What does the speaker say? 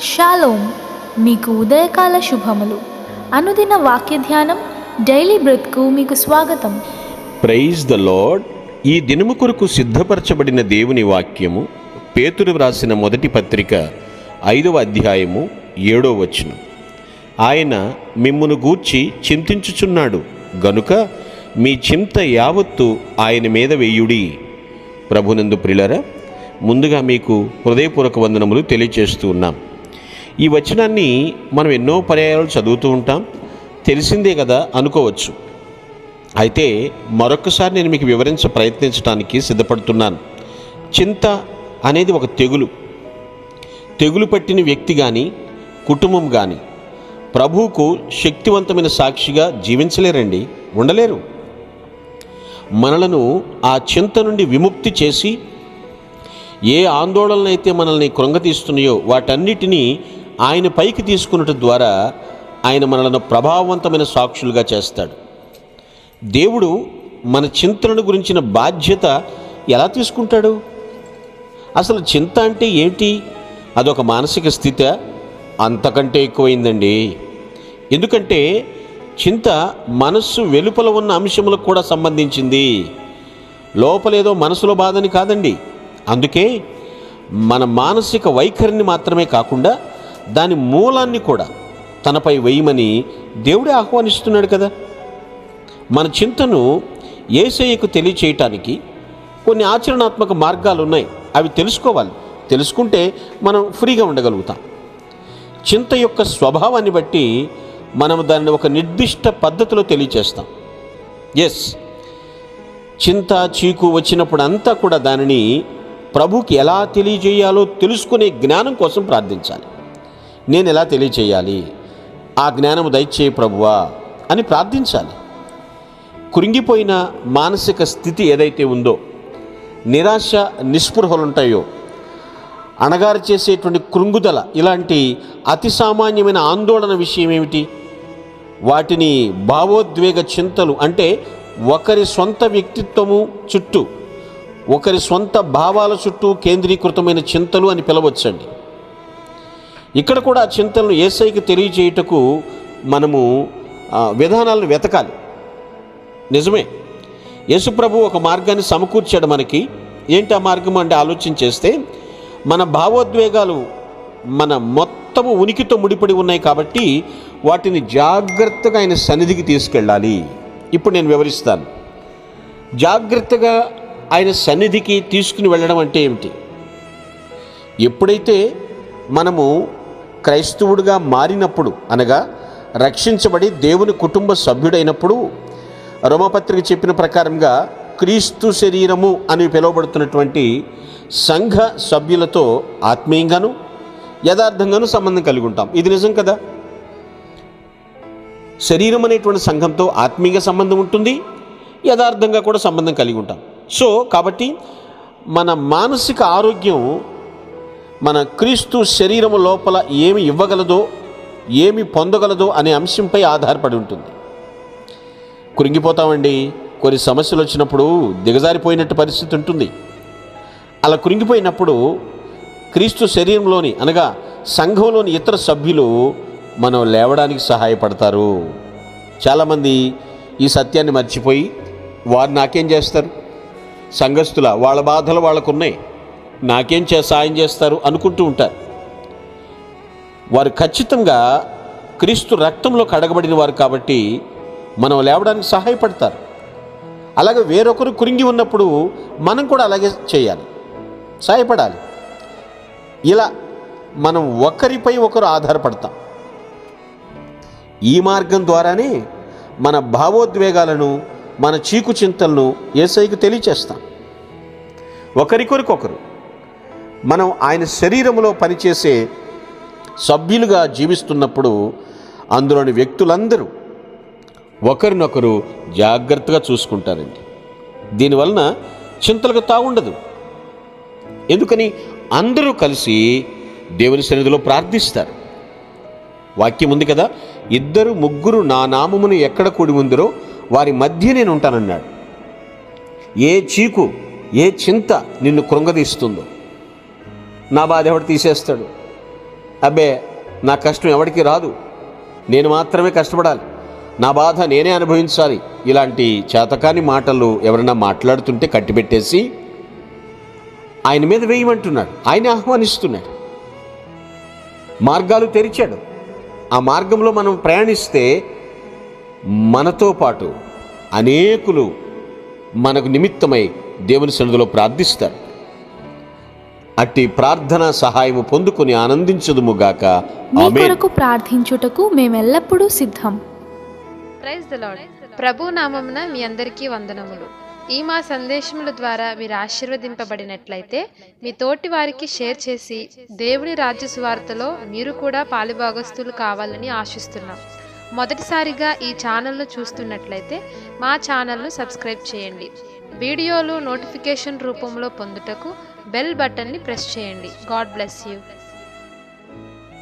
Shalom మీకు ఉదయకాల శుభములు. అనుదిన వాక్య ధ్యానం డైలీ బ్రెత్కు మీకు స్వాగతం. Praise the lord. ఈ దినము కొరకు సిద్ధపరచబడిన దేవుని వాక్యము పేతురు వ్రాసిన మొదటి పత్రిక ఐదవ అధ్యాయము ఏడో వచనం. ఆయన మిమ్మును గూర్చి చింతించుచున్నాడు. గనుక మీ చింత యావత్తు ఆయన మీద వేయుడి. ప్రభునందు ప్రిలరా ముందుగా మీకు హృదయపూర్వక వందనములు తెలియచేస్తూ ఉన్నాం. ఈ వచనాన్ని మనం ఎన్నో పర్యాయాలు చదువుతూ ఉంటాం. తెలిసిందే కదా అనుకోవచ్చు. అయితే మరొకసారి నేను మీకు వివరించ ప్రయత్నించడానికి సిద్ధపడుతున్నాను. చింత అనేది ఒక తెగులు. తెగులు పట్టిన వ్యక్తి కానీ కుటుంబం కానీ ప్రభువుకు శక్తివంతమైన సాక్షిగా జీవించలేరండి ఉండలేరు. మనలను ఆ చింత నుండి విముక్తి చేసి ఏ ఆందోళనలైతే మనల్ని కృంగతీస్తున్నాయో వాటన్నిటినీ ఆయన పైకి తీసుకున్నట ద్వారా ఆయన మనలను ప్రభావవంతమైన సాక్షులుగా చేస్తాడు. దేవుడు మన చింతనను గురించిన బాధ్యత ఎలా తీసుకుంటాడు? అసలు చింత అంటే ఏంటి? అదొక మానసిక స్థితి అంతకంటే ఎక్కువైందండి. ఎందుకంటే చింత మనస్సు వెలుపల ఉన్న అంశములకు కూడా సంబంధించింది. లోపలేదో మనసులో బాధని కాదండి. అందుకే మన మానసిక వైఖరిని మాత్రమే కాకుండా దాని మూలాన్ని కూడా తనపై వేయమని దేవుడే ఆహ్వానిస్తున్నాడు కదా. మన చింతను ఏసయ్యకు తెలియచేయటానికి కొన్ని ఆచరణాత్మక మార్గాలు ఉన్నాయి. అవి తెలుసుకోవాలి. తెలుసుకుంటే మనం ఫ్రీగా ఉండగలుగుతాం. చింత యొక్క స్వభావాన్ని బట్టి మనం దాన్ని ఒక నిర్దిష్ట పద్ధతిలో తెలియచేస్తాం. ఎస్ చింత చీకు వచ్చినప్పుడు అంతా కూడా దానిని ప్రభుకి ఎలా తెలియజేయాలో తెలుసుకునే జ్ఞానం కోసం ప్రార్థించాలి. నేను ఎలా తెలియచేయాలి? ఆ జ్ఞానము దయచేయి ప్రభువా అని ప్రార్థించాలి. కృంగిపోయిన మానసిక స్థితి ఏదైతే ఉందో నిరాశ నిస్పృహలుంటాయో అణగారు చేసేటువంటి కృంగుదల ఇలాంటి అతి సామాన్యమైన ఆందోళన విషయం ఏమిటి? వాటిని భావోద్వేగ చింతలు అంటే ఒకరి సొంత వ్యక్తిత్వము చుట్టూ ఒకరి సొంత భావాల చుట్టూ కేంద్రీకృతమైన చింతలు అని పిలవచ్చండి. ఇక్కడ కూడా చింతలను ఏసైకి తెలియజేయుటకు మనము విధానాలను వెతకాలి. నిజమే. యేసుప్రభు ఒక మార్గాన్ని సమకూర్చాడు మనకి. ఏంటి ఆ మార్గం అంటే ఆలోచన చేస్తే మన భావోద్వేగాలు మన మొత్తము ఉనికితో ముడిపడి ఉన్నాయి కాబట్టి వాటిని జాగ్రత్తగా ఆయన సన్నిధికి తీసుకెళ్ళాలి. ఇప్పుడు నేను వివరిస్తాను. జాగ్రత్తగా ఆయన సన్నిధికి తీసుకుని వెళ్ళడం అంటే ఏమిటి? ఎప్పుడైతే మనము క్రైస్తవుడిగా మారినప్పుడు అనగా రక్షించబడి దేవుని కుటుంబ సభ్యుడైనప్పుడు రోమపత్రిక చెప్పిన ప్రకారంగా క్రీస్తు శరీరము అని పిలువబడుతున్నటువంటి సంఘ సభ్యులతో ఆత్మీయంగాను యథార్థంగాను సంబంధం కలిగి ఉంటాం. ఇది నిజం కదా? శరీరం అనేటువంటి సంఘంతో ఆత్మీయ సంబంధం ఉంటుంది యథార్థంగా కూడా సంబంధం కలిగి ఉంటాం. సో కాబట్టి మన మానసిక ఆరోగ్యం మన క్రీస్తు శరీరము లోపల ఏమి ఇవ్వగలదో ఏమి పొందగలదో అనే అంశంపై ఆధారపడి ఉంటుంది. కృంగిపోతామండి కొన్ని సమస్యలు వచ్చినప్పుడు దిగజారిపోయినట్టు పరిస్థితి ఉంటుంది. అలా కృంగిపోయినప్పుడు క్రీస్తు శరీరంలోని అనగా సంఘంలోని ఇతర సభ్యులు మనం లేవడానికి సహాయపడతారు. చాలామంది ఈ సత్యాన్ని మర్చిపోయి వారు నాకేం చేస్తారు? సంఘస్థుల వాళ్ళ బాధలు వాళ్ళకున్నాయి. నాకేం చే సాయం చేస్తారు అనుకుంటూ ఉంటారు. వారు ఖచ్చితంగా క్రీస్తు రక్తంలో కడగబడిన వారు కాబట్టి మనం లేవడానికి సహాయపడతారు. అలాగే వేరొకరు కురింగి ఉన్నప్పుడు మనం కూడా అలాగే చేయాలి. సహాయపడాలి. ఇలా మనం ఒకరిపై ఒకరు ఆధారపడతాం. ఈ మార్గం ద్వారానే మన భావోద్వేగాలను మన చీకు చింతలను ఏసైకి తెలియచేస్తాం. ఒకరికొరికొకరు. మనం ఆయన శరీరములో పనిచేసే సభ్యులుగా జీవిస్తున్నప్పుడు అందులోని వ్యక్తులందరూ ఒకరినొకరు జాగ్రత్తగా చూసుకుంటారండి. దీనివలన చింతలకు తాగుండదు ఎందుకని? అందరూ కలిసి దేవుని సన్నిధిలో ప్రార్థిస్తారు. వాక్యం ఉంది కదా? ఇద్దరు ముగ్గురు నా నామమును ఎక్కడ కూడి ఉందిరో వారి మధ్య నేను ఉంటానన్నాడు. ఏ చీకు ఏ చింత నిన్ను కృంగదీస్తుందో. నా బాధ ఎవడు తీసేస్తాడు? అబ్బే నా కష్టం ఎవరికి రాదు. నేను మాత్రమే కష్టపడాలి. నా బాధ నేనే అనుభవించాలి. ఇలాంటి చేతకాని మాటలు ఎవరైనా మాట్లాడుతుంటే కట్టిపెట్టేసి ఆయన మీద వేయమంటున్నాడు. ఆయన ఆహ్వానిస్తున్నాడు. మార్గాలు తెరిచాడు. ఆ మార్గంలో మనం ప్రయాణిస్తే మనతో పాటు అనేకులు మనకు నిమిత్తమై దేవుని సన్నిధిలో ప్రార్థిస్తారు. అట్టి ప్రార్థన సహాయము పొందుకొని ఆనందించదుముగాక. కొరకు ప్రార్థించుటకు మేమెల్లప్పుడూ సిద్ధం. Praise the lord. ప్రభు నామమున మీ అందరికీ వందనములు. ఈ మా సందేశముల ద్వారా మీరు ఆశీర్వదింపబడినట్లయితే మీ తోటి వారికి షేర్ చేసి దేవుని రాజ్య సువార్తలో మీరు కూడా పాలుభాగస్తులు కావాలని ఆశిస్తున్నాం. మొదటిసారిగా ఈ ఛానల్ను చూస్తున్నట్లయితే మా ఛానల్ను సబ్స్క్రైబ్ చేయండి. వీడియోలు నోటిఫికేషన్ రూపంలో పొందుటకు బెల్ బటన్ని ప్రెస్ చేయండి. God bless you.